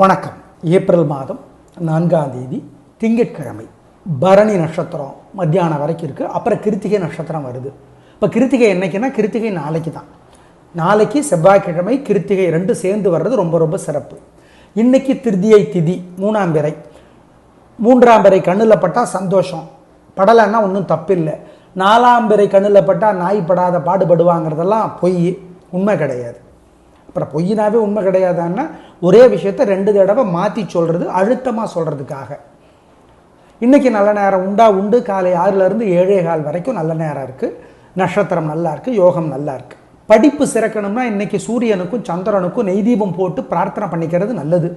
வணக்கம். ஏப்ரல் மாதம் நான்காம் தேதி திங்கட்கிழமை. பரணி நட்சத்திரம் மத்தியானம் வரைக்கும் இருக்குது அப்புறம் கிருத்திகை நட்சத்திரம் வருது. இப்போ கிருத்திகை என்னைக்குன்னா கிருத்திகை நாளைக்கு தான். நாளைக்கு செவ்வாய்க்கிழமை கிருத்திகை ரெண்டு சேர்ந்து வர்றது ரொம்ப ரொம்ப சிறப்பு. இன்னைக்கு திருதியை திதி மூணாம் பிறை. மூன்றாம் பிறை கண்ணில் பட்டால் சந்தோஷம். படலைன்னா ஒன்றும் தப்பில்லை. நாலாம் பிறை கண்ணில் பட்டால் நாய் படாத பாடுபடுவாங்கிறதெல்லாம் பொய். உண்மை கிடையாது. அப்புறம் பொய்யினாவே உண்மை கிடையாதான்னா ஒரே விஷயத்த ரெண்டு தடவை மாற்றி சொல்கிறது அழுத்தமாக சொல்கிறதுக்காக இன்றைக்கி நல்ல நேரம் உண்டா உண்டு? காலை ஆறுலேருந்து ஏழே கால் வரைக்கும் நல்ல நேரம் இருக்குது நட்சத்திரம் நல்லா இருக்குது யோகம் நல்லா இருக்குது படிப்பு சிறக்கணும்னா இன்றைக்கி சூரியனுக்கும் சந்திரனுக்கும் நெய் தீபம் போட்டு பிரார்த்தனை பண்ணிக்கிறது நல்லது.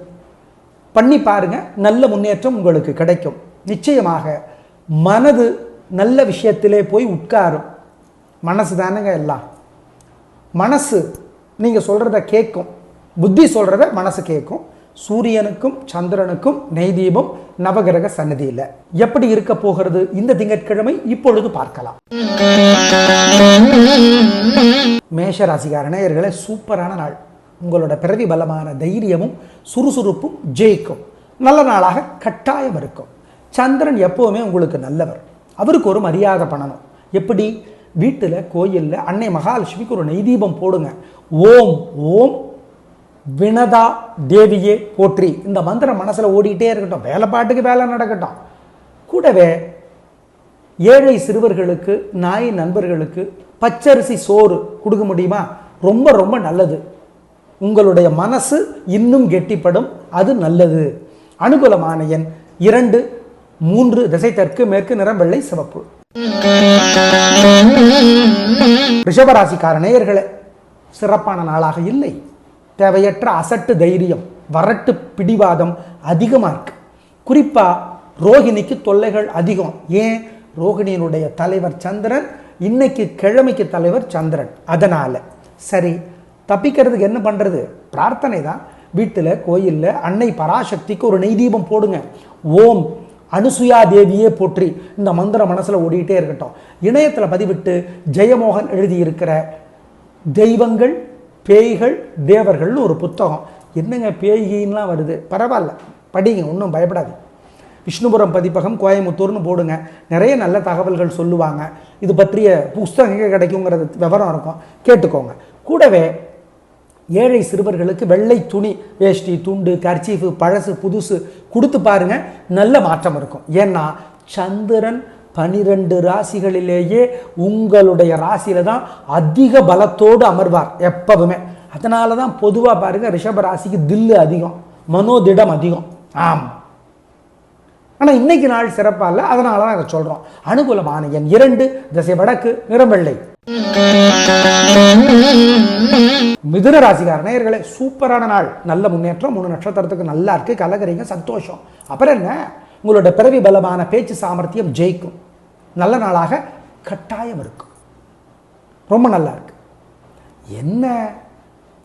பண்ணி பாருங்க நல்ல முன்னேற்றம் உங்களுக்கு கிடைக்கும். நிச்சயமாக மனது நல்ல விஷயத்திலே போய் உட்காரும். மனசு தானேங்க எல்லாம். மனசு நீங்கள் சொல்கிறத கேட்கும். புத்தி சொல்கிறத மனசு கேட்கும் சூரியனுக்கும் சந்திரனுக்கும் நெய் தீபம் நவகிரக சன்னதியில் எப்படி இருக்க போகிறது? இந்த திங்கட்கிழமை இப்பொழுது பார்க்கலாம். மேஷ ராசிகார நேயர்களே சூப்பரான நாள். உங்களோட பிறவி பலமான தைரியமும் சுறுசுறுப்பும் ஜெயிக்கும். நல்ல நாளாக கட்டாயம் இருக்கும். சந்திரன் எப்போவுமே உங்களுக்கு நல்லவர். அவருக்கு ஒரு மரியாதை பண்ணணும். எப்படி? வீட்டில் கோயிலில் அன்னை மகாலட்சுமிக்கு ஒரு நெய்தீபம் போடுங்க. ஓம் ஓம் வினதா தேவியே போற்றி. இந்த மந்திரம் மனசில் ஓடிக்கிட்டே இருக்கட்டும். வேலை பாட்டுக்கு வேலை நடக்கட்டும். கூடவே ஏழை சிறுவர்களுக்கு நாய் நண்பர்களுக்கு பச்சரிசி சோறு கொடுக்க முடியுமா? ரொம்ப ரொம்ப நல்லது. உங்களுடைய மனசு இன்னும் கெட்டிப்படும். அது நல்லது. அனுகூலமான எண் இரண்டு மூன்று திசை தெற்கு மேற்கு நிறம் வெள்ளை சிவப்பு. ரிஷபராசிக்கார நேயர்களே சிறப்பான நாளாக இல்லை. தேவையற்ற அசட்டு தைரியம் வரட்டு பிடிவாதம் அதிகமாக இருக்கு. குறிப்பாக ரோகிணிக்கு தொல்லைகள் அதிகம். ஏன்? ரோகிணியினுடைய தலைவர் சந்திரன் இன்னைக்கு கிழமைக்கு தலைவர் சந்திரன். அதனால். சரி தப்பிக்கிறதுக்கு என்ன பண்ணுறது பிரார்த்தனை தான். வீட்டில் கோயிலில் அன்னை பராசக்திக்கு ஒரு நெய் தீபம் போடுங்க. ஓம் அனுசுயா தேவியே போற்றி. இந்த மந்திரம் மனசில் ஓடிக்கிட்டே இருக்கட்டும். இணையத்தில் பதிவிட்டு ஜெயமோகன் எழுதியிருக்கிற தெய்வங்கள் பேய்கள் தேவர்கள்னு ஒரு புத்தகம். என்னங்க பேய்கின்லாம் வருது? பரவாயில்ல. படிங்க ஒன்றும் பயப்படாது விஷ்ணுபுரம் பதிப்பகம் கோயமுத்தூர்னு போடுங்க. நிறைய நல்ல தகவல்கள் சொல்லுவாங்க. இது பற்றிய புஸ்தகம் எங்கே கிடைக்குங்கிறது விவரம் இருக்கும். கேட்டுக்கோங்க. கூடவே ஏழை சிறுவர்களுக்கு வெள்ளை துணி வேஷ்டி துண்டு கர்ச்சீஃபு பழசு புதுசு கொடுத்து பாருங்க. நல்ல மாற்றம் இருக்கும். ஏன்னா சந்திரன் பனிரெண்டு ராசிகளிலேயே உங்களுடைய ராசியில தான் அதிக பலத்தோடு அமர்வார் எப்பவுமே. அதனால தான் பொதுவாக பாருங்க ரிஷப ராசிக்கு தில்லு அதிகம் மனோதிடம் அதிகம். ஆம். ஆனால் இன்னைக்கு நாள் சிறப்பாக இல்லை அதனால தான் இதை சொல்கிறோம் அனுகூலமான எண் இரண்டு திசை வடக்கு நிறவெள்ளை மிதுன ராசிகார நேயர்களே சூப்பரான நாள். நல்ல முன்னேற்றம் மூணு நட்சத்திரத்துக்கு நல்லா இருக்கு கலகரிங்க சந்தோஷம். அப்புறம் என்ன? உங்களோட பிறவி பலமான பேச்சு சாமர்த்தியம் ஜெயிக்கும். நல்ல நாளாக கட்டாயம் இருக்கும் ரொம்ப நல்லா இருக்கு. என்ன?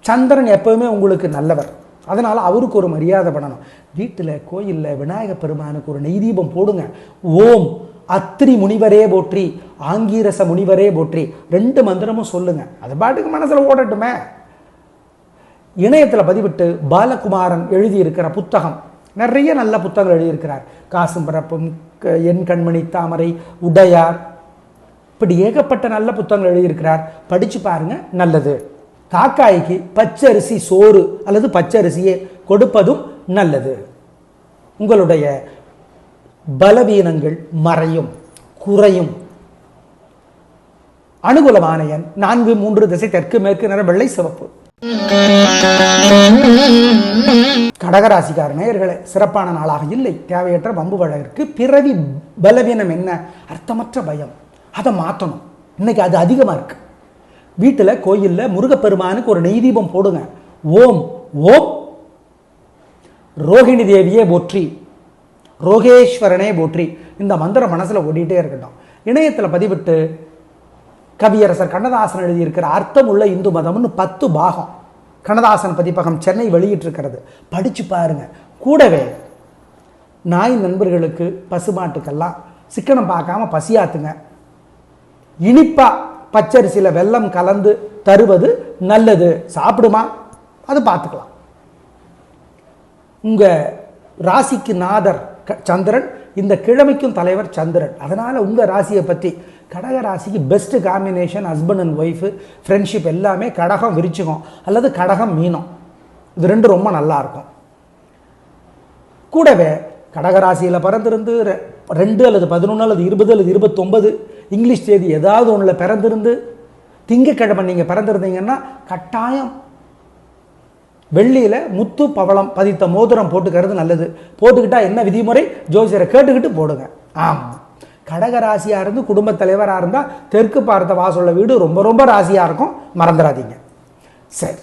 சந்திரன் எப்பவுமே உங்களுக்கு நல்லவர். அதனால் அவருக்கு ஒரு மரியாதை பண்ணணும். வீட்டில் கோயிலில் விநாயகப் பெருமானுக்கு ஒரு நெய் தீபம் போடுங்க. ஓம்! அத்திரி முனிவரே போற்றி ஆங்கீரச முனிவரே போற்றி. ரெண்டு மந்திரமும் சொல்லுங்க. அது பாட்டுக்கு மனசில் ஓடட்டுமே. இணையத்தில் பதிவிட்டு பாலகுமாரன் எழுதியிருக்கிற புத்தகம். நிறைய நல்ல புத்தகங்கள் எழுதியிருக்கிறார். காசும் பிறப்பும் க- என் கண்மணி தாமரை உடையார். இப்படி ஏகப்பட்ட நல்ல புத்தகங்கள் எழுதியிருக்கிறார். படிச்சு பாருங்க நல்லது. காக்காய்க்கு பச்சரிசி சோறு அல்லது பச்சரிசியை கொடுப்பதும் நல்லது. உங்களுடைய பலவீனங்கள் மறையும் குறையும். அனுகூலமான எண் நான்கு மூன்று திசை தெற்கு மேற்கு நிற வெள்ளை சிவப்பு. கடகராசிக்கார நேயர்களே சிறப்பான நாளாக இல்லை. தேவையற்ற வம்பு வழக்கிற்கு பிறவி பலவீனம் என்ன? அர்த்தமற்ற பயம். அதை மாற்றணும் இன்னைக்கு அது அதிகமாக இருக்கு. வீட்டில் கோயிலில் முருகப்பெருமானுக்கு ஒரு நெய் தீபம் போடுங்க. ஓம் ஓம். ரோகிணி தேவியே போற்றி. ரோகேஸ்வரனே போற்றி. இந்த மந்திரம் மனசில் ஓடிட்டே இருக்கட்டும். இணையத்தில் பதிவிட்டு கவியரசர் கண்ணதாசன் எழுதியிருக்கிற அர்த்தமுள்ள இந்து மதம்னு பத்து பாகம். கண்ணதாசன் பதிப்பகம் சென்னை வெளியிட்டிருக்கிறது. படிச்சு பாருங்க. கூடவே நாய் நண்பர்களுக்கு பசுமாட்டுக்கெல்லாம் சிக்கனம் பார்க்காம பசியாத்துங்க. இனிப்பா பச்சரிசியில் வெள்ளம் கலந்து தருவது நல்லது. சாப்பிடுமா? அது பார்த்துக்கலாம். உங்கள் ராசிக்கு நாதர் க- சந்திரன் இந்த கிழமைக்கும் தலைவர் சந்திரன். அதனால் உங்கள் ராசியை பற்றி கடகராசிக்கு best combination husband and wife friendship எல்லாமே கடகம் விரிச்சுக்கும். அல்லது கடகம் மீனம். இது ரெண்டும் ரொம்ப நல்லா இருக்கும். கூடவே கடகராசியில் பிறந்திருந்து ரெ- ரெண்டு அல்லது பதினொன்று அல்லது இருபது அல்லது இருபத்தொன்பது இங்கிலீஷ் தேதி ஏதாவது ஒன்றில் பிறந்திருந்து திங்கக்கிழமை நீங்கள் பிறந்திருந்தீங்கன்னா கட்டாயம் வெள்ளியில் முத்து பவளம் பதித்த மோதிரம் போட்டுக்கிறது நல்லது. போட்டுக்கிட்டால் என்ன விதிமுறை? ஜோசியரை கேட்டுக்கிட்டு போடுங்க. ஆமாம் கடகராசியாக இருந்து குடும்பத் தலைவராக இருந்தால் தெற்கு பார்த்த வாசல்ல வீடு ரொம்ப ரொம்ப ராசியாக இருக்கும். மறந்துடாதீங்க. சரி.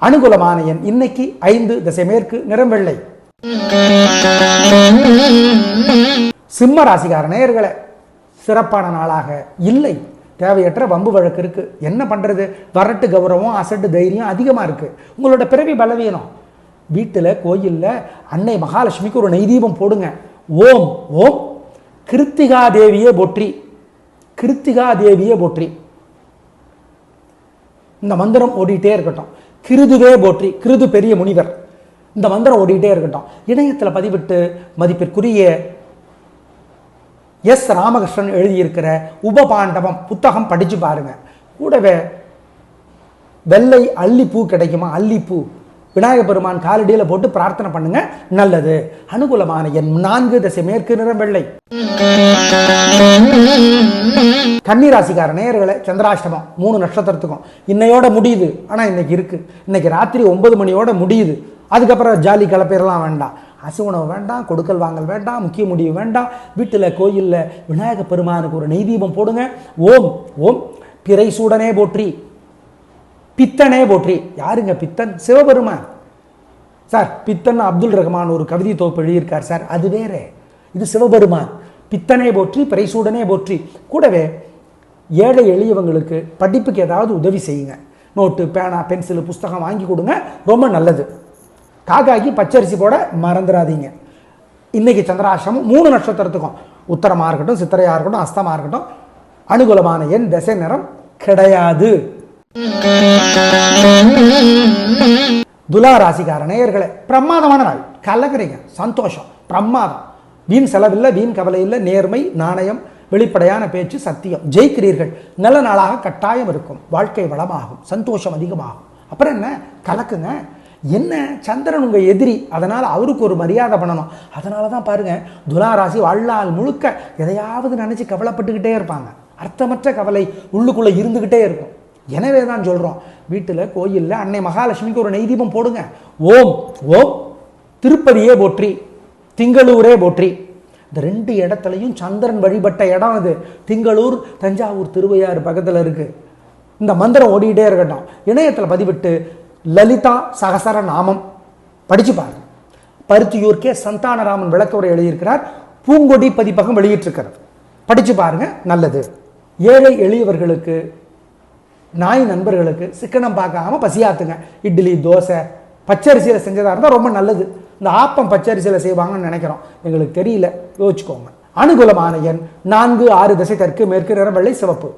அனுகூலமான எண் இன்னைக்கு ஐந்து திசை மேற்கு நிறம் வெள்ளை. சிம்ம ராசிக்கார நேயர்களை சிறப்பான நாளாக இல்லை. தேவையற்ற வம்பு வழக்கு இருக்கு. என்ன பண்றது? வரட்டு கௌரவம் அசட்டு தைரியம் அதிகமா இருக்கு. உங்களோட பிறவி பலவீனம். வீட்டில் கோயிலில் அன்னை மகாலட்சுமிக்கு ஒரு நெய்தீபம் போடுங்க. ஓம் ஓம் கிருத்திகா தேவியே போற்றி. கிருத்திகா தேவியே போற்றி. இந்த மந்திரம் ஓடிட்டே இருக்கட்டும். கிருதுவே போற்றி. கிருது பெரிய முனிவர். இந்த மந்திரம் ஓடிட்டே இருக்கட்டும். இணையத்தில் பதிவிட்டு மதிப்பிற்குரிய எஸ் ராமகிருஷ்ணன் எழுதியிருக்கிற உபபாண்டவம் புத்தகம் படிச்சு பாருங்க. கூடவே வெள்ளை அல்லிப்பூ கிடைக்குமா? அல்லிப்பூ. விநாயக பெருமான் காலடியில் போட்டு பிரார்த்தனை பண்ணுங்க நல்லது. அனுகூலமான என் நான்கு திசை மேற்கு நிறம் வெள்ளை. கன்னிராசிக்கார நேயர்களை சந்திராஷ்டமம் மூணு நட்சத்திரத்துக்கும். இன்னையோட முடியுது ஆனால் இன்னைக்கு இருக்கு. இன்னைக்கு ராத்திரி ஒன்பது மணியோட முடியுது. அதுக்கப்புறம் ஜாலி கலப்பேரெல்லாம் வேண்டாம். அசு உணவு வேண்டாம் கொடுக்கல் வாங்கல் வேண்டாம் முக்கிய முடிவு வேண்டாம். வீட்டில் கோயிலில் விநாயக பெருமானுக்கு ஒரு நெய்தீபம் போடுங்க. ஓம் ஓம். பிறை சூடனே போற்றி. பித்தனே போற்றி. யாருங்க பித்தன்? சிவபெருமான் சார் பித்தன் அப்துல் ரஹ்மான் ஒரு கவிதை தொகுப்பு எழுதியிருக்கார் சார். அது வேற. இது சிவபெருமான். பித்தனே போற்றி பிரைசூடனே போற்றி. கூடவே ஏழை எளியவங்களுக்கு படிப்புக்கு ஏதாவது உதவி செய்யுங்க. நோட்டு பேனா பென்சிலு புஸ்தகம் வாங்கி கொடுங்க. ரொம்ப நல்லது. காக்காக்கி பச்சரிசி போட மறந்துடாதீங்க இன்னைக்கு சந்திராசிரமம் மூணு நட்சத்திரத்துக்கும். உத்தரமாக இருக்கட்டும் சித்திரையாக இருக்கட்டும் அஸ்தமாக இருக்கட்டும். அனுகூலமான எண் திசை நிறம் கிடையாது. துலா ராசிக்கார நேயர்களே பிரமாதமான நாள். கலக்குறீங்க சந்தோஷம் பிரமாதம். வீண் செலவில்லை வீண் கவலை இல்லை நேர்மை நாணயம் வெளிப்படையான பேச்சு சத்தியம். ஜெயிக்கிறீர்கள். நல்ல நாளாக கட்டாயம் இருக்கும். வாழ்க்கை வளமாகும். சந்தோஷம் அதிகமாகும். அப்புறம் என்ன? கலக்குங்க. என்ன? சந்திரன் உங்க எதிரி. அதனால அவருக்கு ஒரு மரியாதை பண்ணணும். அதனால தான் பாருங்க துலா ராசி வாழ்நாள் முழுக்க எதையாவது நினைச்சு கவலைப்பட்டுக்கிட்டே இருப்பாங்க. அர்த்தமற்ற கவலை உள்ளுக்குள்ளே இருந்துகிட்டே இருக்கும். எனவே தான் சொல்கிறோம் வீட்டில் கோயிலில் அன்னை மகாலட்சுமிக்கு ஒரு நெய்தீபம் போடுங்க. ஓம் ஓம். திருப்பதியே போற்றி திங்களூரே போற்றி. இந்த ரெண்டு இடத்துலையும் சந்திரன் வழிபட்ட இடம் அது. திங்களூர் தஞ்சாவூர் திருவையாறு பக்கத்தில் இருக்குது இந்த மந்திரம் ஓடிக்கிட்டே இருக்கட்டும். இணையத்தில் பதிவிட்டு லலிதா சகசர நாமம். படித்து பாருங்க. பருத்தியூர் கே. சந்தானராமன் விளக்க உரை எழுதியிருக்கிறார். பூங்கொடி பதிப்பகம் வெளியிட்டிருக்கிறது. படித்து பாருங்க. நல்லது. ஏழை எளியவர்களுக்கு நாய் நண்பர்களுக்கு சிக்கனம் பார்க்காம பசியாத்துங்க. இட்லி தோசை பச்சரிசியில் செஞ்சதாக இருந்தால் ரொம்ப நல்லது. இந்த ஆப்பம் பச்சரிசியில் செய்வாங்கன்னு நினைக்கிறோம். எங்களுக்கு தெரியல. யோசிச்சுக்கோங்க. அனுகூலமான எண் நான்கு ஆறு திசை தெற்கு மேற்கு நிறம் வெள்ளை சிவப்பு.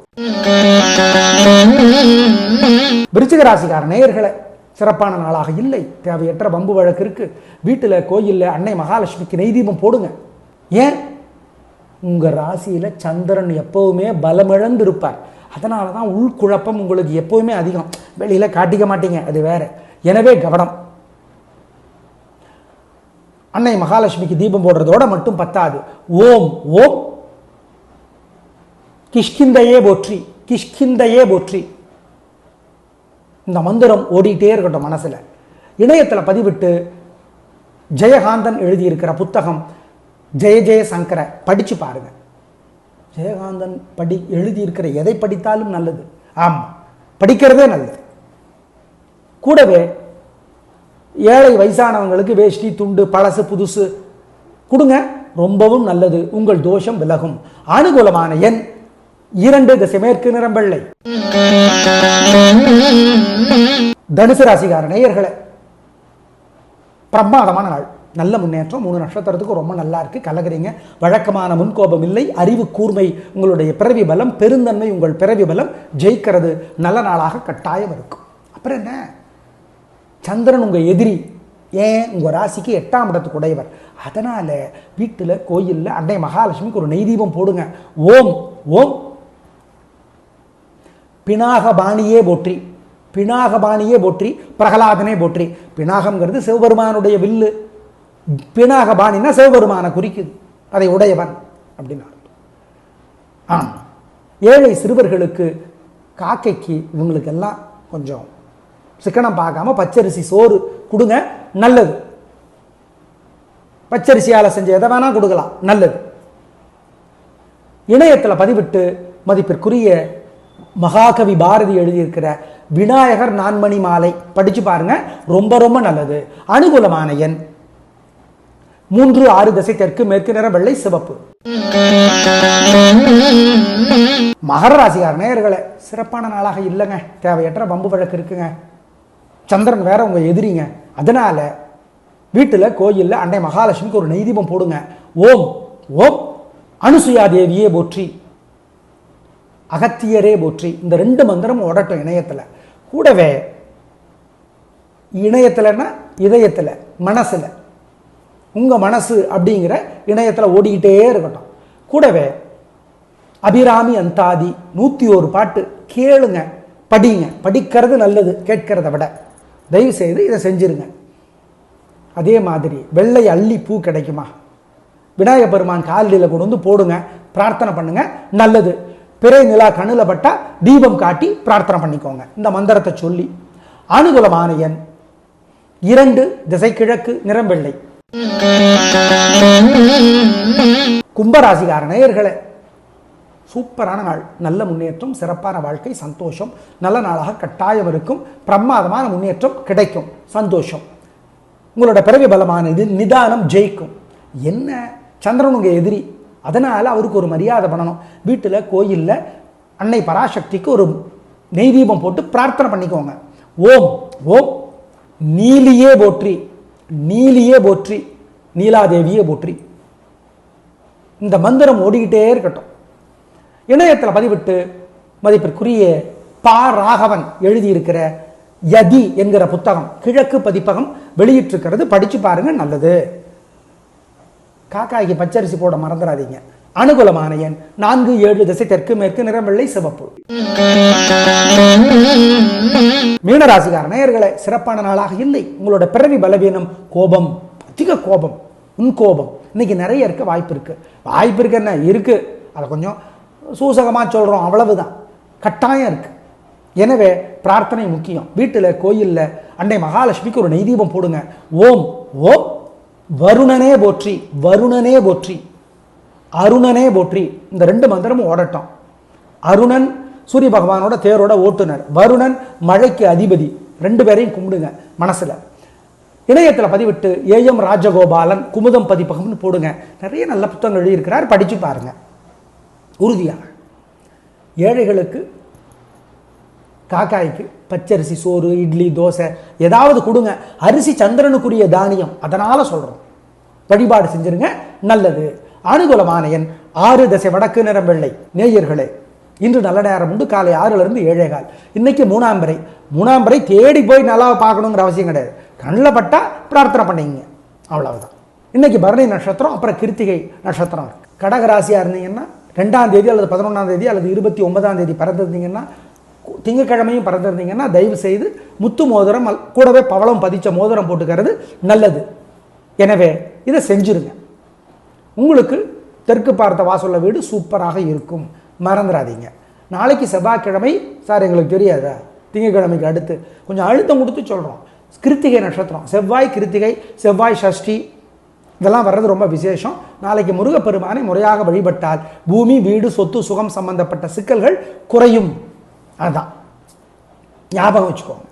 விருச்சிக ராசிக்கார சிறப்பான நாளாக இல்லை. தேவையற்ற வம்பு வழக்கு இருக்கு. வீட்டில் கோயிலில் அன்னை மகாலட்சுமிக்கு நெய்தீபம் போடுங்க. ஏன்? உங்க ராசியில சந்திரன் எப்பவுமே பலமிழந்து இருப்பார் அதனால தான் உள்குழப்பம் உங்களுக்கு எப்போவுமே அதிகம். வெளியில காட்டிக்க மாட்டீங்க அது வேற. எனவே கவனம். அன்னை மகாலட்சுமிக்கு தீபம் போடுறதோட மட்டும் பத்தாது. ஓம் ஓம். கிஷ்கிந்தையே போற்றி கிஷ்கிந்தையே போற்றி. இந்த மந்திரம் ஓடிட்டே இருக்கட்டும் மனசுல. இணையத்துல பதிவிட்டு ஜெயகாந்தன் எழுதியிருக்கிற புத்தகம் ஜெய ஜெய சங்கர படிச்சு பாருங்க. ஜெயகாந்தன் படி எழுதியிருக்கிற எதை படித்தாலும் நல்லது. ஆமாம் படிக்கிறதே நல்லது. கூடவே ஏழை வயசானவங்களுக்கு வேஷ்டி துண்டு பழசு புதுசு கொடுங்க ரொம்பவும் நல்லது. உங்கள் தோஷம் விலகும். அனுகூலமான எண் இரண்டு திசைமேற்கு நிறம் வெள்ளை. தனுசு ராசிகார நேயர்களை பிரமாதமான நாள். நல்ல முன்னேற்றம் மூணு நட்சத்திரத்துக்கு ரொம்ப நல்லா இருக்குது கலகுறீங்க வழக்கமான முன்கோபம் இல்லை. அறிவு கூர்மை உங்களுடைய பிறவி பலம் பெருந்தன்மை உங்கள் பிறவி பலம் ஜெயிக்கிறது. நல்ல நாளாக கட்டாயம் இருக்கும். அப்புறம் என்ன? சந்திரன் உங்கள் எதிரி. ஏன்? உங்கள் ராசிக்கு எட்டாம் இடத்துக்கு உடையவர். அதனால் வீட்டில் கோயிலில் அன்னை மகாலட்சுமிக்கு ஒரு நெய் தீபம் போடுங்க. ஓம் ஓம். பினாகபாணியே போற்றி. பினாகபாணியே போற்றி. பிரகலாதனே போற்றி. பினாகம்ங்கிறது சிவபெருமானுடைய வில்லு. பினாகபாணின்னா சிவபெருமானை குறிக்குது. அதை உடையவன் அப்படின்னார். ஆம். ஏழை சிறுவர்களுக்கு காக்கைக்கு இவங்களுக்கெல்லாம் கொஞ்சம் சிக்கனம் பார்க்காம பச்சரிசி சோறு கொடுங்க நல்லது. பச்சரிசியால் செஞ்ச எதை வேணால் கொடுக்கலாம் நல்லது. இணையத்தில் பதிவிட்டு மதிப்பிற்குரிய மகாகவி பாரதி எழுதியிருக்கிற விநாயகர் நான்மணி மாலை படிச்சு பாருங்க ரொம்ப ரொம்ப நல்லது. அனுகூலமான எண் மூன்று ஆறு திசை தெற்கு மேற்கு நிற வெள்ளை சிவப்பு. மகர ராசிகார நேயர்களே சிறப்பான நாளாக இல்லைங்க. தேவையற்ற வம்பு வழக்கு இருக்குங்க. சந்திரன் வேற உங்க எதிரிங்க. அதனால வீட்டில் கோயிலில் அண்டை மகாலட்சுமிக்கு ஒரு நெய்தீபம் போடுங்க. ஓம் ஓம் அனுசுயா தேவியே போற்றி. அகத்தியரே போற்றி. இந்த ரெண்டு மந்திரமும் ஓடட்டும் இணையத்தில். கூடவே இணையத்தில்னா இதயத்தில் மனசில். உங்கள் மனசு அப்படிங்கிற இணையத்தில் ஓடிக்கிட்டே இருக்கட்டும். கூடவே அபிராமி அந்தாதி நூற்றி ஒரு பாட்டு கேளுங்க படிங்க. படிக்கிறது நல்லது கேட்கிறத விட. தயவு செய்து இதை செஞ்சுருங்க. அதே மாதிரி வெள்ளை அள்ளி பூ கிடைக்குமா? விநாயக பெருமான் காலடியில் கொண்டு வந்து போடுங்க பிரார்த்தனை பண்ணுங்க நல்லது. பிறை நிலா கண்ணில் பட்டா தீபம் காட்டி பிரார்த்தனை பண்ணிக்கோங்க. இந்த மந்திரத்தை சொல்லி அனுகூலமான எண் இரண்டு திசை கிழக்கு நிறம் வெள்ளை. கும்பராசிகார நேயர்களே சூப்பரான நாள். நல்ல முன்னேற்றம் சிறப்பான வாழ்க்கை சந்தோஷம். நல்ல நாளாக கட்டாயம் இருக்கும் பிரமாதமான முன்னேற்றம் கிடைக்கும். சந்தோஷம். உங்களோட பிறவி பலமானது நிதானம் ஜெயிக்கும். என்ன? சந்திரனுங்க எதிரி. அதனால் அவருக்கு ஒரு மரியாதை பண்ணணும். வீட்டில் கோயிலில் அன்னை பராசக்திக்கு ஒரு நெய் தீபம் போட்டு பிரார்த்தனை பண்ணிக்கோங்க. ஓம் ஓம். நீலியே போற்றி. நீலியே போற்றி நீலாதேவியே போற்றி. இந்த மந்திரம் ஓடிக்கிட்டே இருக்கட்டும். இணையத்தில் பதிவிட்டு மதிப்பிற்குரிய பா ராகவன் எழுதியிருக்கிற யதி என்கிற புத்தகம் கிழக்கு பதிப்பகம் வெளியிட்டிருக்கிறது. படிச்சு பாருங்க நல்லது. காக்காய்க்கு பச்சரிசி போட மறந்துடாதீங்க. அனுகூலமான எண் நான்கு ஏழு திசை தெற்கு மேற்கு நிறம் வெள்ளை சிவப்பு. மீனராசிகார நேயர்களே சிறப்பான நாளாக இல்லை. உங்களோட பிறவி பலவீனம் கோபம் அதிக கோபம் உன் கோபம். இன்னைக்கு நிறைய இருக்க வாய்ப்பு இருக்கு. வாய்ப்பு இருக்கு என்ன? இருக்கு. அதை கொஞ்சம் சூசகமாக சொல்கிறோம் அவ்வளவுதான். கட்டாயம் இருக்கு. எனவே பிரார்த்தனை முக்கியம். வீட்டில் கோயிலில் அன்னை மகாலட்சுமிக்கு ஒரு நெய்தீபம் போடுங்க. ஓம் ஓம் வருணனே போற்றி வருணனே போற்றி. அருணனே போற்றி. இந்த ரெண்டு மந்திரமும் ஓடட்டும். அருணன் சூரிய பகவானோட தேரோட ஓட்டுனர். வருணன் மழைக்கு அதிபதி. ரெண்டு பேரையும் கும்பிடுங்க மனசில். இணையத்தில் பதிவிட்டு ஏஎம் ராஜகோபாலன் குமுதம் பதிப்பகம்னு போடுங்க. நிறைய நல்ல புத்தகங்கள் எழுதியிருக்கிறார். படித்து பாருங்க. உறுதியாக. ஏழைகளுக்கு காக்காய்க்கு பச்சரிசி சோறு இட்லி தோசை ஏதாவது கொடுங்க. அரிசி சந்திரனுக்குரிய தானியம். அதனால் சொல்கிறோம் வழிபாடு செஞ்சிருங்க. நல்லது. அனுகூலமான ஆறு தசை வடக்கு நிறம் வெள்ளை. நேயர்களே இன்று நல்ல நேரம் உண்டு. காலை ஆறுல இருந்து ஏழே கால். இன்னைக்கு மூணாம் பிறை. மூணாம் பிறை தேடி போய் நல்லா பார்க்கணுங்கிற அவசியம் கிடையாது. கண்ணில் பட்டா பிரார்த்தனை பண்ணிங்க அவ்வளவுதான். இன்னைக்கு பரணி நட்சத்திரம் அப்புறம் கிருத்திகை நட்சத்திரம் இருக்கு. கடக ராசியா இருந்தீங்கன்னா ரெண்டாம் தேதி அல்லது பதினொன்றாம் தேதி அல்லது இருபத்தி ஒன்பதாம் தேதி பிறந்திருந்தீங்கன்னா திங்கக்கிழமையும் திங்கட்கிழமையும் பிறந்திருந்தீங்கன்னா தயவு செய்து முத்து மோதிரம் கூடவே பவளம் பதிச்ச மோதிரம் போட்டுக்கிறது நல்லது. எனவே இதை செஞ்சிருங்க. உங்களுக்கு தெற்கு பார்த்த வாசல்ல வீடு சூப்பராக இருக்கும். மறந்துடாதீங்க நாளைக்கு செவ்வாய்க்கிழமை சார் எங்களுக்கு தெரியாதா? திங்கட்கிழமைக்கு அடுத்து. கொஞ்சம் அழுத்தம் கொடுத்து சொல்கிறோம் கிருத்திகை நட்சத்திரம். செவ்வாய் கிருத்திகை செவ்வாய் சஷ்டி இதெல்லாம் வர்றது ரொம்ப விசேஷம். நாளைக்கு முருகப்பெருமானை முறையாக வழிபட்டால் பூமி வீடு சொத்து சுகம் சம்பந்தப்பட்ட சிக்கல்கள் குறையும். அதுதான் ஞாபகம் வச்சுக்கோங்க.